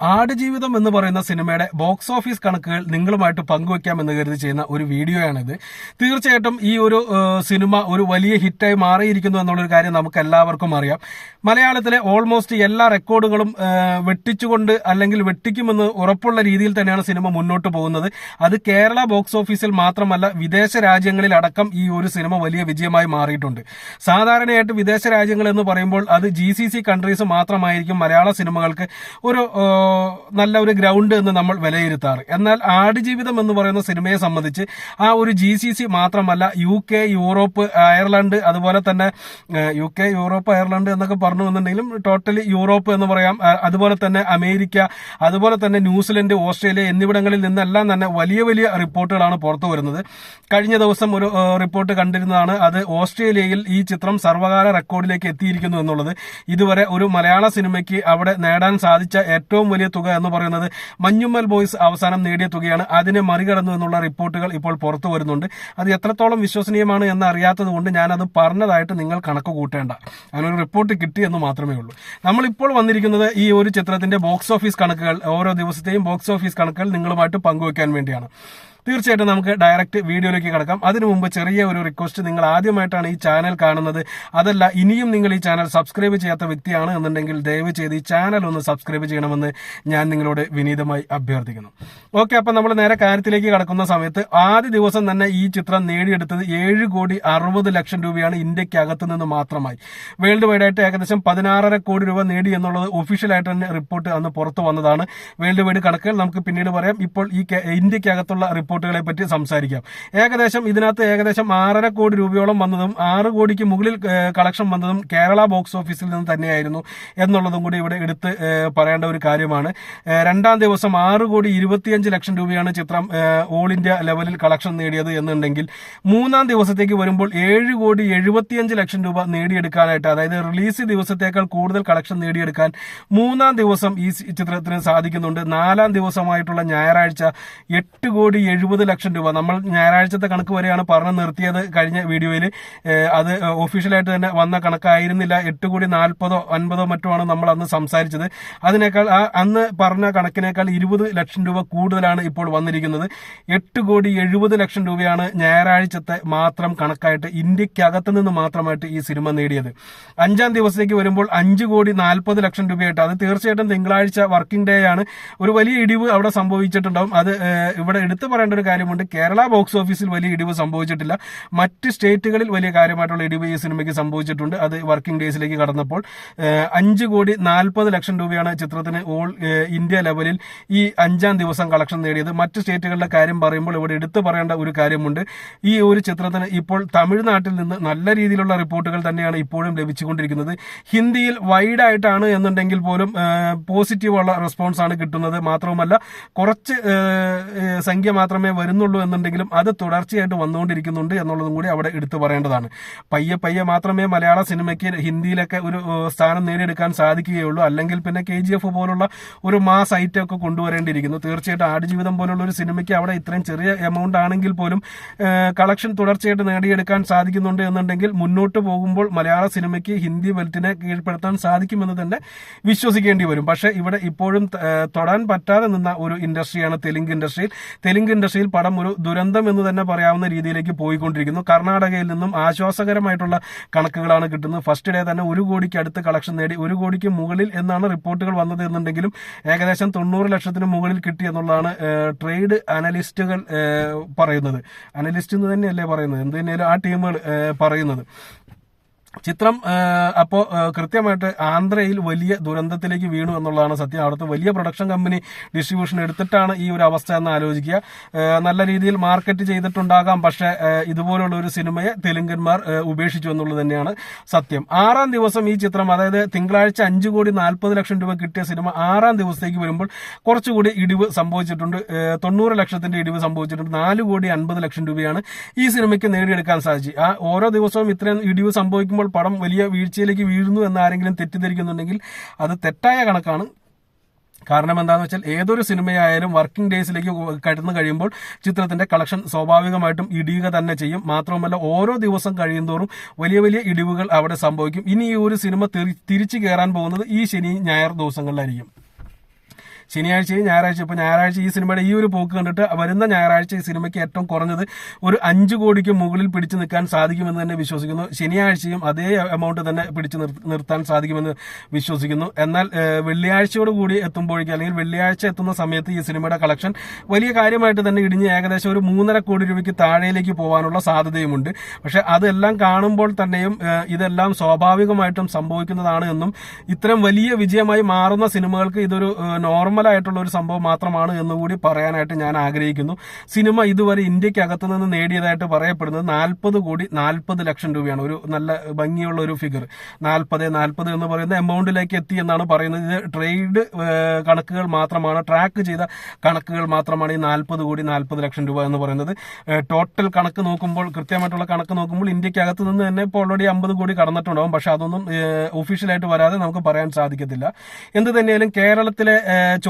ആടുജീവിതം എന്ന് പറയുന്ന സിനിമയുടെ ബോക്സ് ഓഫീസ് കണക്കുകൾ നിങ്ങളുമായിട്ട് പങ്കുവെക്കാമെന്ന് കരുതി ചെയ്യുന്ന ഒരു വീഡിയോയാണിത്. തീർച്ചയായിട്ടും ഈ ഒരു സിനിമ ഒരു വലിയ ഹിറ്റായി മാറിയിരിക്കുന്നു എന്നുള്ളൊരു കാര്യം നമുക്ക് എല്ലാവർക്കും അറിയാം. മലയാളത്തിലെ ഓൾമോസ്റ്റ് എല്ലാ റെക്കോർഡുകളും വെട്ടിച്ചുകൊണ്ട് അല്ലെങ്കിൽ വെട്ടിക്കുമെന്ന് ഉറപ്പുള്ള രീതിയിൽ തന്നെയാണ് സിനിമ മുന്നോട്ട് പോകുന്നത്. അത് കേരള ബോക്സ് ഓഫീസിൽ മാത്രമല്ല വിദേശ രാജ്യങ്ങളിലടക്കം ഈ ഒരു സിനിമ വലിയ വിജയമായി മാറിയിട്ടുണ്ട്. സാധാരണയായിട്ട് വിദേശ രാജ്യങ്ങൾ എന്ന് പറയുമ്പോൾ അത് ജി കൺട്രീസ് മാത്രമായിരിക്കും മലയാള സിനിമകൾക്ക് ഒരു നല്ല ഒരു ഗ്രൗണ്ട് എന്ന് നമ്മൾ വിലയിരുത്താറ്. എന്നാൽ ആടുജീവിതം എന്ന് പറയുന്ന സിനിമയെ സംബന്ധിച്ച് ആ ഒരു ജി സി സി മാത്രമല്ല യു കെ യൂറോപ്പ് അയർലൻഡ് അതുപോലെ തന്നെ യു കെ യൂറോപ്പ് അയർലൻഡ് എന്നൊക്കെ പറഞ്ഞു എന്നുണ്ടെങ്കിലും ടോട്ടലി യൂറോപ്പ് എന്ന് പറയാം. അതുപോലെ തന്നെ അമേരിക്ക അതുപോലെ തന്നെ ന്യൂസിലൻഡ് ഓസ്ട്രേലിയ എന്നിവിടങ്ങളിൽ നിന്നെല്ലാം തന്നെ വലിയ വലിയ റിപ്പോർട്ടുകളാണ് പുറത്തു വരുന്നത്. കഴിഞ്ഞ ദിവസം ഒരു റിപ്പോർട്ട് കണ്ടിരുന്നതാണ്. അത് ഓസ്ട്രേലിയയിൽ ഈ ചിത്രം സർവകാല റെക്കോർഡിലേക്ക് എത്തിയിരിക്കുന്നു എന്നുള്ളത്. ഇതുവരെ ഒരു മലയാള സിനിമയ്ക്ക് അവിടെ നേടാൻ സാധിച്ച ഏറ്റവും വലിയ തുക എന്ന് പറയുന്നത് മഞ്ഞുമ്മൽ ബോയ്സ് അവസാനം നേടിയ തുകയാണ്. അതിനെ മറികടന്നു എന്നുള്ള റിപ്പോർട്ടുകൾ ഇപ്പോൾ പുറത്തു വരുന്നുണ്ട്. അത് എത്രത്തോളം വിശ്വസനീയമാണ് എന്ന് അറിയാത്തത് കൊണ്ട് ഞാനത് പറഞ്ഞതായിട്ട് നിങ്ങൾ കണക്ക് കൂട്ടേണ്ട. അങ്ങനൊരു റിപ്പോർട്ട് കിട്ടി എന്ന് മാത്രമേ ഉള്ളൂ. നമ്മളിപ്പോൾ വന്നിരിക്കുന്നത് ഈ ഒരു ചിത്രത്തിന്റെ ബോക്സ് ഓഫീസ് കണക്കുകൾ ഓരോ ദിവസത്തെയും ബോക്സ് ഓഫീസ് കണക്കുകൾ നിങ്ങളുമായിട്ട് പങ്കുവെക്കാൻ വേണ്ടിയാണ്. തീർച്ചയായിട്ടും നമുക്ക് ഡയറക്റ്റ് വീഡിയോയിലേക്ക് കിടക്കാം. അതിനു മുമ്പ് ചെറിയ ഒരു റിക്വസ്റ്റ് നിങ്ങൾ ആദ്യമായിട്ടാണ് ഈ ചാനൽ കാണുന്നത്. അതല്ല ഇനിയും നിങ്ങൾ ഈ ചാനൽ സബ്സ്ക്രൈബ് ചെയ്യാത്ത വ്യക്തിയാണ് എന്നുണ്ടെങ്കിൽ ദയവ് ചെയ്ത് ഈ ചാനൽ ഒന്ന് സബ്സ്ക്രൈബ് ചെയ്യണമെന്ന് ഞാൻ നിങ്ങളോട് വിനീതമായി അഭ്യർത്ഥിക്കുന്നു. ഓക്കെ അപ്പം നമ്മൾ നേരെ കാര്യത്തിലേക്ക് കടക്കുന്ന സമയത്ത് ആദ്യ ദിവസം തന്നെ ഈ ചിത്രം നേടിയെടുത്തത് ഏഴ് കോടി അറുപത് ലക്ഷം രൂപയാണ് ഇന്ത്യക്കകത്ത് നിന്ന് മാത്രമായി. വേൾഡ് വൈഡ് ആയിട്ട് ഏകദേശം പതിനാറര കോടി രൂപ നേടി എന്നുള്ളത് ഒഫീഷ്യലായിട്ട് തന്നെ റിപ്പോർട്ട് അന്ന് പുറത്തു വന്നതാണ്. വേൾഡ് വൈഡ് കണക്കുകൾ നമുക്ക് പിന്നീട് പറയാം. ഇപ്പോൾ ഈ ഇന്ത്യക്കകത്തുള്ള ഇന്ത്യക്കകത്തുള്ള റിപ്പോർട്ടുകളെ പറ്റി സംസാരിക്കാം. ഏകദേശം ഇതിനകത്ത് ഏകദേശം ആറര കോടി രൂപയോളം വന്നതും ആറ് കോടിക്ക് മുകളിൽ കളക്ഷൻ വന്നതും കേരള ബോക്സ് ഓഫീസിൽ നിന്ന് തന്നെയായിരുന്നു എന്നുള്ളതും കൂടി ഇവിടെ എടുത്ത് പറയേണ്ട ഒരു കാര്യമാണ്. രണ്ടാം ദിവസം ആറ് കോടി ഇരുപത്തിയഞ്ച് ലക്ഷം രൂപയാണ് ചിത്രം ഓൾ ഇന്ത്യ ലെവലിൽ കളക്ഷൻ നേടിയത് എന്നുണ്ടെങ്കിൽ മൂന്നാം ദിവസത്തേക്ക് വരുമ്പോൾ ഏഴ് കോടി എഴുപത്തിയഞ്ച് ലക്ഷം രൂപ നേടിയെടുക്കാനായിട്ട് അതായത് റിലീസ് ദിവസത്തേക്കാൾ കൂടുതൽ കളക്ഷൻ നേടിയെടുക്കാൻ മൂന്നാം ദിവസം ഈ ചിത്രത്തിന് സാധിക്കുന്നുണ്ട്. നാലാം ദിവസമായിട്ടുള്ള ഞായറാഴ്ച എട്ട് കോടി എഴുപത് ലക്ഷം രൂപ. നമ്മൾ ഞായറാഴ്ചത്തെ കണക്ക് വരെയാണ് പറഞ്ഞു നിർത്തിയത് കഴിഞ്ഞ വീഡിയോയിൽ അത് ഒഫീഷ്യലായിട്ട് തന്നെ വന്ന കണക്കായിരുന്നില്ല. എട്ട് കോടി നാൽപ്പതോ അൻപതോ മറ്റോ ആണ് നമ്മൾ അന്ന് സംസാരിച്ചത്. അതിനേക്കാൾ ആ അന്ന് പറഞ്ഞ കണക്കിനേക്കാൾ ഇരുപത് ലക്ഷം രൂപ കൂടുതലാണ് ഇപ്പോൾ വന്നിരിക്കുന്നത്. എട്ട് കോടി എഴുപത് ലക്ഷം രൂപയാണ് ഞായറാഴ്ചത്തെ മാത്രം കണക്കായിട്ട് ഇന്ത്യക്കകത്ത് നിന്ന് മാത്രമായിട്ട് ഈ സിനിമ നേടിയത്. അഞ്ചാം ദിവസത്തേക്ക് വരുമ്പോൾ അഞ്ച് കോടി നാൽപ്പത് ലക്ഷം രൂപയായിട്ട്. അത് തീർച്ചയായിട്ടും തിങ്കളാഴ്ച വർക്കിംഗ് ഡേ ആണ് ഒരു വലിയ ഇടിവ് അവിടെ സംഭവിച്ചിട്ടുണ്ടാവും. അത് ഇവിടെ എടുത്തു പറയേണ്ട ഒരു കാര്യമുണ്ട്. കേരള ബോക്സ് ഓഫീസിൽ വലിയ ഇടിവ് സംഭവിച്ചിട്ടില്ല. മറ്റ് സ്റ്റേറ്റുകളിൽ വലിയ കാര്യമായിട്ടുള്ള ഇടിവ് ഈ സിനിമയ്ക്ക് സംഭവിച്ചിട്ടുണ്ട്. അത് വർക്കിംഗ് ഡേയ്സിലേക്ക് കടന്നപ്പോൾ അഞ്ച് കോടി നാൽപ്പത് ലക്ഷം രൂപയാണ് ചിത്രത്തിന് ഓൾ ഇന്ത്യ ലെവലിൽ ഈ അഞ്ചാം ദിവസം കളക്ഷൻ നേടിയത്. മറ്റ് സ്റ്റേറ്റുകളുടെ കാര്യം പറയുമ്പോൾ ഇവിടെ എടുത്തു പറയേണ്ട ഒരു കാര്യമുണ്ട്. ഈ ഒരു ചിത്രത്തിന് ഇപ്പോൾ തമിഴ്നാട്ടിൽ നിന്ന് നല്ല രീതിയിലുള്ള റിപ്പോർട്ടുകൾ തന്നെയാണ് ഇപ്പോഴും ലഭിച്ചുകൊണ്ടിരിക്കുന്നത്. ഹിന്ദിയിൽ വൈഡ് ആയിട്ടാണ് എന്നുണ്ടെങ്കിൽ പോലും പോസിറ്റീവുള്ള റെസ്പോൺസ് ആണ് കിട്ടുന്നത്. മാത്രവുമല്ല കുറച്ച് സംഖ്യ സംഖ്യ മാത്രമേ വരുന്നുള്ളൂ എന്നുണ്ടെങ്കിലും അത് തുടർച്ചയായിട്ട് വന്നുകൊണ്ടിരിക്കുന്നുണ്ട് എന്നുള്ളതും കൂടി അവിടെ എടുത്തു പറയേണ്ടതാണ്. പയ്യെ പയ്യെ മാത്രമേ മലയാള സിനിമയ്ക്ക് ഹിന്ദിയിലൊക്കെ ഒരു സ്ഥാനം നേടിയെടുക്കാൻ സാധിക്കുകയുള്ളൂ. അല്ലെങ്കിൽ പിന്നെ കെ ജി എഫ് പോലുള്ള ഒരു മാസ് ഐറ്റം ഒക്കെ കൊണ്ടുവരേണ്ടിയിരിക്കുന്നു. തീർച്ചയായിട്ടും ആടുജീവിതം പോലുള്ള ഒരു സിനിമയ്ക്ക് അവിടെ ഇത്രയും ചെറിയ എമൗണ്ട് ആണെങ്കിൽ പോലും കളക്ഷൻ തുടർച്ചയായിട്ട് നേടിയെടുക്കാൻ സാധിക്കുന്നുണ്ട് എന്നുണ്ടെങ്കിൽ മുന്നോട്ട് പോകുമ്പോൾ മലയാള സിനിമയ്ക്ക് ഹിന്ദി ബെൽറ്റിനെ കീഴ്പ്പെടുത്താൻ സാധിക്കുമെന്ന് തന്നെ വിശ്വസിക്കേണ്ടി വരും. പക്ഷേ ഇവിടെ ഇപ്പോഴും തൊടാൻ പറ്റാതെ നിന്ന ഒരു ഇൻഡസ്ട്രിയാണ് തെലുങ്ക് ഇൻഡസ്ട്രിയിൽ. തെലുങ്ക് ഇൻഡസ്ട്രിയിൽ പടം ഒരു ദുരന്തം എന്ന് തന്നെ പറയാവുന്ന രീതിയിലേക്ക് പോയിക്കൊണ്ടിരിക്കുന്നു. കർണാടകയിൽ നിന്നും ആശ്വാസകരമായിട്ടുള്ള കണക്കുകളാണ് കിട്ടുന്നത്. ഫസ്റ്റ് ഡേ തന്നെ ഒരു കോടിക്ക് അടുത്ത് കളക്ഷൻ നേടി ഒരു കോടിക്ക് മുകളിൽ എന്നാണ് റിപ്പോർട്ടുകൾ വന്നത് എന്നുണ്ടെങ്കിലും ഏകദേശം തൊണ്ണൂറ് ലക്ഷത്തിന് മുകളിൽ കിട്ടി എന്നുള്ളതാണ് ട്രേഡ് അനലിസ്റ്റുകൾ പറയുന്നത്. അനലിസ്റ്റ് എന്ന് തന്നെയല്ലേ പറയുന്നത്? എന്ത് തന്നെയാലും ആ ടീമുകൾ പറയുന്നത്. ചിത്രം അപ്പോൾ കൃത്യമായിട്ട് ആന്ധ്രയിൽ വലിയ ദുരന്തത്തിലേക്ക് വീണു എന്നുള്ളതാണ് സത്യം. അവിടുത്തെ വലിയ പ്രൊഡക്ഷൻ കമ്പനി ഡിസ്ട്രിബ്യൂഷൻ എടുത്തിട്ടാണ് ഈ ഒരു അവസ്ഥ എന്ന് ആലോചിക്കുക. നല്ല രീതിയിൽ മാർക്കറ്റ് ചെയ്തിട്ടുണ്ടാകാം പക്ഷേ ഇതുപോലുള്ള ഒരു സിനിമയെ തെലുങ്കന്മാർ ഉപേക്ഷിച്ചു എന്നുള്ളത് തന്നെയാണ് സത്യം. ആറാം ദിവസം ഈ ചിത്രം അതായത് തിങ്കളാഴ്ച അഞ്ചു കോടി നാൽപ്പത് ലക്ഷം രൂപ കിട്ടിയ സിനിമ ആറാം ദിവസത്തേക്ക് വരുമ്പോൾ കുറച്ചുകൂടി ഇടിവ് സംഭവിച്ചിട്ടുണ്ട്. തൊണ്ണൂറ് ലക്ഷത്തിന്റെ ഇടിവ് സംഭവിച്ചിട്ടുണ്ട്. നാല് കോടി അൻപത് ലക്ഷം രൂപയാണ് ഈ സിനിമയ്ക്ക് നേടിയെടുക്കാൻ സാധിച്ചു ആ ഓരോ ദിവസവും ഇത്രയും ഇടിവ് സംഭവിക്കുമ്പോൾ പടം വലിയ വീഴ്ചയിലേക്ക് വീഴുന്നു എന്ന് ആരെങ്കിലും തെറ്റിദ്ധരിക്കുന്നുണ്ടെങ്കിൽ അത് തെറ്റായ കണക്കാണ്. കാരണം എന്താണെന്ന് വെച്ചാൽ ഏതൊരു സിനിമയായാലും വർക്കിംഗ് ഡേയ്സിലേക്ക് കടന്നു കഴിയുമ്പോൾ ചിത്രത്തിന്റെ കളക്ഷൻ സ്വാഭാവികമായിട്ടും ഇടിയുക തന്നെ ചെയ്യും. മാത്രവുമല്ല ഓരോ ദിവസം കഴിയുന്തോറും വലിയ വലിയ ഇടിവുകൾ അവിടെ സംഭവിക്കും. ഇനി ഈ ഒരു സിനിമ തിരിച്ചു കയറാൻ പോകുന്നത് ഈ ശനി ഞായർ ദിവസങ്ങളിലായിരിക്കും. ശനിയാഴ്ചയും ഞായറാഴ്ച ഇപ്പൊ ഞായറാഴ്ച ഈ സിനിമയുടെ ഈ ഒരു പോക്ക് കണ്ടിട്ട് വരുന്ന ഞായറാഴ്ച ഈ സിനിമയ്ക്ക് ഏറ്റവും കുറഞ്ഞത് ഒരു അഞ്ചു കോടിക്ക് മുകളിൽ പിടിച്ചു നിൽക്കാൻ സാധിക്കുമെന്ന് തന്നെ വിശ്വസിക്കുന്നു. ശനിയാഴ്ചയും അതേ എമൗണ്ട് തന്നെ പിടിച്ചു നിർത്താൻ സാധിക്കുമെന്ന് വിശ്വസിക്കുന്നു. എന്നാൽ വെള്ളിയാഴ്ചയോട് കൂടി എത്തുമ്പോഴേക്കും അല്ലെങ്കിൽ വെള്ളിയാഴ്ച എത്തുന്ന സമയത്ത് ഈ സിനിമയുടെ കളക്ഷൻ വലിയ കാര്യമായിട്ട് തന്നെ ഇടിഞ്ഞ് ഏകദേശം ഒരു മൂന്നര കോടി രൂപയ്ക്ക് താഴേലേക്ക് പോകാനുള്ള സാധ്യതയുമുണ്ട്. പക്ഷെ അതെല്ലാം കാണുമ്പോൾ തന്നെയും ഇതെല്ലാം സ്വാഭാവികമായിട്ടും സംഭവിക്കുന്നതാണ് എന്നും ഇത്തരം വലിയ വിജയമായി മാറുന്ന സിനിമകൾക്ക് ഇതൊരു നോർമൽ ആയിട്ടുള്ള ഒരു സംഭവം മാത്രമാണ് എന്നുകൂടി പറയാനായിട്ട് ഞാൻ ആഗ്രഹിക്കുന്നു. സിനിമ ഇതുവരെ ഇന്ത്യക്കകത്ത് നിന്ന് നേടിയതായിട്ട് പറയപ്പെടുന്നത് നാൽപ്പത് കോടി നാൽപ്പത് ലക്ഷം രൂപയാണ്. ഒരു നല്ല ഭംഗിയുള്ള ഒരു ഫിഗർ നാൽപ്പത് നാൽപ്പത് എന്ന് പറയുന്ന എമൗണ്ടിലേക്ക് എത്തി എന്നാണ് പറയുന്നത്. ഇത് ട്രേഡ് കണക്കുകൾ മാത്രമാണ് ട്രാക്ക് ചെയ്ത കണക്കുകൾ മാത്രമാണ് ഈ നാൽപ്പത് കോടി നാൽപ്പത് ലക്ഷം രൂപ എന്ന് പറയുന്നത്. ടോട്ടൽ കണക്ക് നോക്കുമ്പോൾ കൃത്യമായിട്ടുള്ള കണക്ക് നോക്കുമ്പോൾ ഇന്ത്യക്കകത്ത് നിന്ന് തന്നെ ഇപ്പോൾ ഓൾറെഡി അമ്പത് കോടി കടന്നിട്ടുണ്ടാവും. പക്ഷെ അതൊന്നും ഒഫീഷ്യലായിട്ട് വരാതെ നമുക്ക് പറയാൻ സാധിക്കത്തില്ല. എന്ത് തന്നെയാലും കേരളത്തിലെ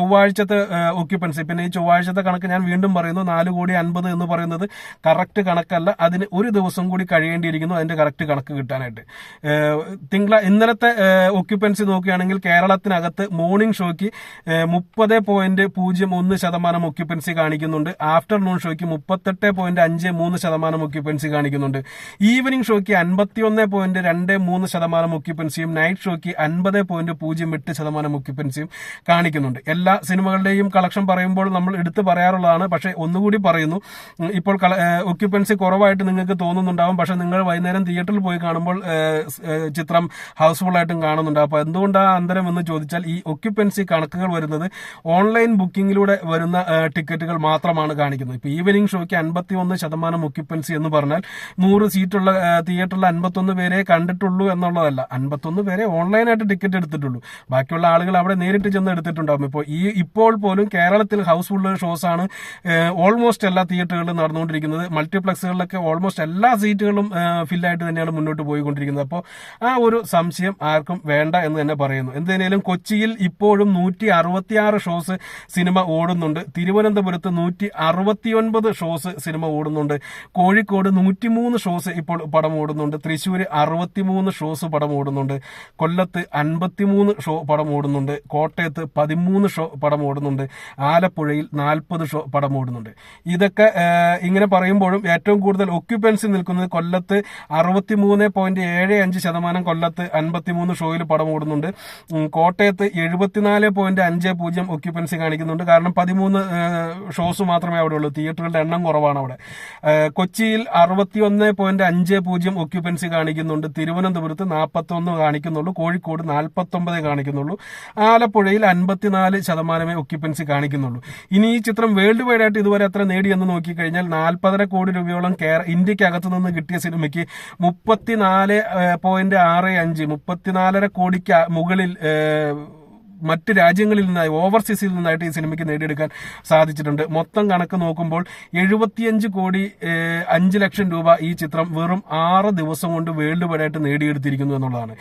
ചൊവ്വാഴ്ചത്തെ ഓക്യുപ്പൻസി പിന്നെ ഈ ചൊവ്വാഴ്ചത്തെ കണക്ക് ഞാൻ വീണ്ടും പറയുന്നു. നാല് കോടി അൻപത് എന്ന് പറയുന്നത് കറക്റ്റ് കണക്കല്ല. അതിന് ഒരു ദിവസം കൂടി കഴിയേണ്ടിയിരിക്കുന്നു അതിന്റെ കറക്റ്റ് കണക്ക് കിട്ടാനായിട്ട്. തിങ്കള ഇന്നലത്തെ ഓക്യുപ്പൻസി നോക്കുകയാണെങ്കിൽ കേരളത്തിനകത്ത് മോർണിംഗ് ഷോയ്ക്ക് മുപ്പത് പോയിന്റ് പൂജ്യം ഒന്ന് ശതമാനം ഓക്യുപ്പൻസി കാണിക്കുന്നുണ്ട്. ആഫ്റ്റർനൂൺ ഷോയ്ക്ക് മുപ്പത്തെട്ട് പോയിന്റ് അഞ്ച് മൂന്ന് ശതമാനം ഓക്യുപ്പൻസി കാണിക്കുന്നുണ്ട്. ഈവനിംഗ് ഷോയ്ക്ക് അൻപത്തിയൊന്ന് പോയിന്റ് രണ്ട് മൂന്ന് ശതമാനം ഓക്യുപ്പൻസിയും നൈറ്റ് ഷോയ്ക്ക് അൻപത് പോയിന്റ് പൂജ്യം എട്ട് ശതമാനം ഓക്യുപ്പൻസിയും കാണിക്കുന്നുണ്ട്. എല്ലാ സിനിമകളുടെയും കളക്ഷൻ പറയുമ്പോൾ നമ്മൾ എടുത്തു പറയാറുള്ളതാണ്. പക്ഷേ ഒന്നുകൂടി പറയുന്നു. ഇപ്പോൾ ഒക്യുപ്പൻസി കുറവായിട്ട് നിങ്ങൾക്ക് തോന്നുന്നുണ്ടാവും. പക്ഷെ നിങ്ങൾ വൈകുന്നേരം തിയേറ്ററിൽ പോയി കാണുമ്പോൾ ചിത്രം ഹൗസ്ഫുൾ ആയിട്ടും കാണുന്നുണ്ട്. അപ്പോൾ എന്തുകൊണ്ടാണ് അന്തരം എന്ന് ചോദിച്ചാൽ ഈ ഒക്യുപ്പൻസി കണക്കുകൾ വരുന്നത് ഓൺലൈൻ ബുക്കിംഗിലൂടെ വരുന്ന ടിക്കറ്റുകൾ മാത്രമാണ് കാണിക്കുന്നത്. ഇപ്പോൾ ഈവനിങ് ഷോയ്ക്ക് അൻപത്തി ഒന്ന് ശതമാനം ഒക്യുപ്പൻസി എന്ന് പറഞ്ഞാൽ നൂറ് സീറ്റുള്ള തിയേറ്ററിൽ അൻപത്തൊന്ന് പേരെ കണ്ടിട്ടുള്ളൂ എന്നുള്ളതല്ല. അൻപത്തൊന്ന് പേരെ ഓൺലൈനായിട്ട് ടിക്കറ്റ് എടുത്തിട്ടുള്ളൂ. ബാക്കിയുള്ള ആളുകൾ അവിടെ നേരിട്ട് ചെന്ന് എടുത്തിട്ടുണ്ടാകും ഇപ്പോൾ ഈ ഇപ്പോൾ പോലും കേരളത്തിൽ ഹൗസ്ഫുൾ ഷോസ് ആണ് ഓൾമോസ്റ്റ് എല്ലാ തിയേറ്ററുകളിലും നടന്നുകൊണ്ടിരിക്കുന്നത്. മൾട്ടിപ്ലക്സുകളിലൊക്കെ ഓൾമോസ്റ്റ് എല്ലാ സീറ്റുകളും ഫില്ലായിട്ട് തന്നെയാണ് മുന്നോട്ട് പോയിക്കൊണ്ടിരിക്കുന്നത്. അപ്പോൾ ആ ഒരു സംശയം ആർക്കും വേണ്ട എന്ന് തന്നെ പറയുന്നു. എന്തിനേലും കൊച്ചിയിൽ ഇപ്പോഴും നൂറ്റി അറുപത്തിയാറ് ഷോസ് സിനിമ ഓടുന്നുണ്ട്. തിരുവനന്തപുരത്ത് നൂറ്റി അറുപത്തിയൊൻപത് ഷോസ് സിനിമ ഓടുന്നുണ്ട്. കോഴിക്കോട് നൂറ്റിമൂന്ന് ഷോസ് ഇപ്പോൾ പടം ഓടുന്നുണ്ട്. തൃശ്ശൂർ അറുപത്തിമൂന്ന് ഷോസ് പടം ഓടുന്നുണ്ട്. കൊല്ലത്ത് അൻപത്തിമൂന്ന് ഷോ പടം ഓടുന്നുണ്ട്. കോട്ടയത്ത് പതിമൂന്ന് ഷോ പടം ഓടുന്നുണ്ട്. ആലപ്പുഴയിൽ നാൽപ്പത് ഷോ പടം ഓടുന്നുണ്ട്. ഇതൊക്കെ ഇങ്ങനെ പറയുമ്പോഴും ഏറ്റവും കൂടുതൽ ഒക്യുപ്പൻസി നിൽക്കുന്നത് കൊല്ലത്ത് അറുപത്തി മൂന്ന് പോയിന്റ് ഏഴ് അഞ്ച് ശതമാനം കൊല്ലത്ത് അൻപത്തിമൂന്ന് ഷോയിൽ പടം ഓടുന്നുണ്ട്. കോട്ടയത്ത് എഴുപത്തിനാല് പോയിന്റ് അഞ്ച് പൂജ്യം ഒക്യുപ്പൻസി കാണിക്കുന്നുണ്ട്. കാരണം പതിമൂന്ന് ഷോസ് മാത്രമേ അവിടെ ഉള്ളൂ. തിയേറ്ററുകളുടെ എണ്ണം കുറവാണ് അവിടെ. കൊച്ചിയിൽ അറുപത്തി ഒന്ന് പോയിന്റ് അഞ്ച് പൂജ്യം ഒക്യുപ്പൻസി കാണിക്കുന്നുണ്ട്. തിരുവനന്തപുരത്ത് നാൽപ്പത്തി ഒന്ന് കാണിക്കുന്നുള്ളൂ. കോഴിക്കോട് നാൽപ്പത്തി ഒമ്പത് കാണിക്കുന്നുള്ളൂ. ആലപ്പുഴയിൽ അൻപത്തിനാല് ശതമാനമേ ഒക്യുപ്പൻസി കാണിക്കുന്നുള്ളൂ. ഇനി ഈ ചിത്രം വേൾഡ് വൈഡ് ആയിട്ട് ഇതുവരെ എത്ര നേടിയെന്ന് നോക്കിക്കഴിഞ്ഞാൽ നാൽപ്പതര കോടി രൂപയോളം ഇന്ത്യക്കകത്ത് നിന്ന് കിട്ടിയ സിനിമയ്ക്ക് മുപ്പത്തിനാല് പോയിന്റ് ആറ് അഞ്ച് മുപ്പത്തിനാലര കോടിക്ക് മുകളിൽ മറ്റ് രാജ്യങ്ങളിൽ നിന്നായി ഓവർസീസിൽ നിന്നായിട്ട് ഈ സിനിമയ്ക്ക് നേടിയെടുക്കാൻ സാധിച്ചിട്ടുണ്ട്. മൊത്തം കണക്ക് നോക്കുമ്പോൾ എഴുപത്തിയഞ്ച് കോടി അഞ്ച് ലക്ഷം രൂപ ഈ ചിത്രം വെറും ആറ് ദിവസം കൊണ്ട് വേൾഡ് വൈഡായിട്ട് നേടിയെടുത്തിരിക്കുന്നു എന്നുള്ളതാണ്.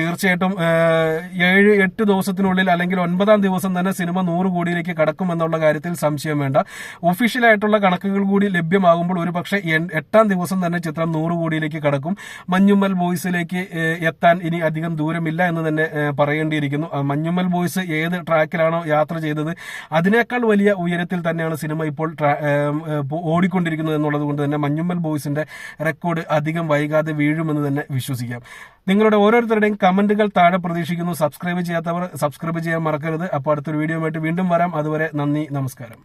തീർച്ചയായിട്ടും ഏഴ് എട്ട് ദിവസത്തിനുള്ളിൽ അല്ലെങ്കിൽ ഒൻപതാം ദിവസം തന്നെ സിനിമ നൂറ് കോടിയിലേക്ക് കടക്കും എന്നുള്ള കാര്യത്തിൽ സംശയം വേണ്ട. ഒഫീഷ്യലായിട്ടുള്ള കണക്കുകൾ കൂടി ലഭ്യമാകുമ്പോൾ ഒരു പക്ഷേ എട്ടാം ദിവസം തന്നെ ചിത്രം നൂറ് കോടിയിലേക്ക് കടക്കും. മഞ്ഞുമ്മൽ ബോയ്സിലേക്ക് എത്താൻ ഇനി അധികം ദൂരമില്ല എന്ന് തന്നെ പറയേണ്ടിയിരിക്കുന്നു. മഞ്ഞുമ്മൽ ബോയ്സ് ഏത് ട്രാക്കിലാണോ യാത്ര ചെയ്തത് അതിനേക്കാൾ വലിയ ഉയരത്തിൽ തന്നെയാണ് സിനിമ ഇപ്പോൾ ഓടിക്കൊണ്ടിരിക്കുന്നത് എന്നുള്ളത് കൊണ്ട് തന്നെ മഞ്ഞുമ്മൽ ബോയ്സിന്റെ റെക്കോർഡ് അധികം വൈകാതെ വീഴുമെന്ന് തന്നെ വിശ്വസിക്കാം. നിങ്ങളുടെ ഓരോരുത്തരുടെയും കമന്റുകൾ താഴെ പ്രതീക്ഷിക്കുന്നു. സബ്സ്ക്രൈബ് ചെയ്യാത്തവർ സബ്സ്ക്രൈബ് ചെയ്യാൻ മറക്കരുത്. അപ്പോൾ അടുത്തൊരു വീഡിയോ വീണ്ടും വരാം. അതുവരെ നന്ദി നമസ്കാരം.